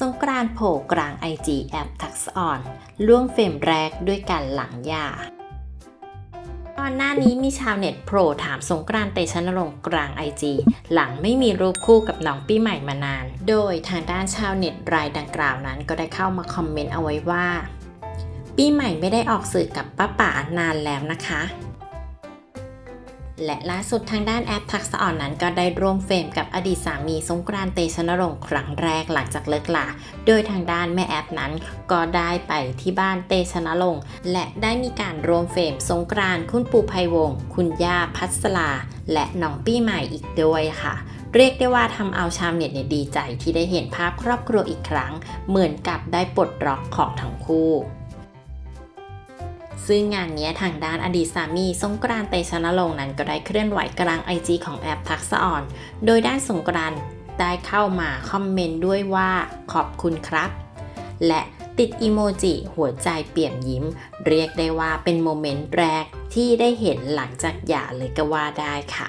สงกรานโผล่กลาง IG แอปทักษอ่อนล่วงเฟรมแรกด้วยการหลังยาก่อนหน้านี้มีชาวเน็ตโผล่ถามสงกรานเตชะนรงค์กลาง IG หลังไม่มีรูปคู่กับน้องปีใหม่มานาน โดยทางด้านชาวเน็ตรายดังกล่าวนั้นก็ได้เข้ามาคอมเมนต์เอาไว้ว่า ปีใหม่ไม่ได้ออกสื่อกับป้าป๋านานแล้วนะคะ และล่าสุดทางด้านแอปทักษะอ่อนนั้นก็ได้ร่วมเฟรมกับอดีตสามีสงกรานต์เตชะนรงค์ครั้งแรกหลังจากเลิกลา โดยทางด้านแม่แอปนั้น ก็ได้ไปที่บ้านเตชะนรงค์และได้มีการรวมเฟรมสงกรานต์คุณปู่ไพวงศ์คุณย่าพัสลา และน้องปี้ใหม่อีกด้วยค่ะ เรียกได้ว่าทำเอาชาวเน็ตเนี่ยดีใจที่ได้เห็นภาพครอบครัวอีกครั้ง เหมือนกับได้ปลดล็อกของทั้งคู่ ซึ่งงานนี้ทางด้านอดีตสามีสงกรานเตชะนรงค์นั้นก็ได้เคลื่อนไหวกลางไอจีของแอปทักษะอ่อน โดยด้านสงกรานได้เข้ามาคอมเมนต์ด้วยว่าขอบคุณครับ และติดอีโมจิ หัวใจเปี่ยมยิ้ม เรียกได้ว่าเป็นโมเมนต์แรกที่ได้เห็นหลังจากหย่าเลยก็ว่าได้ค่ะ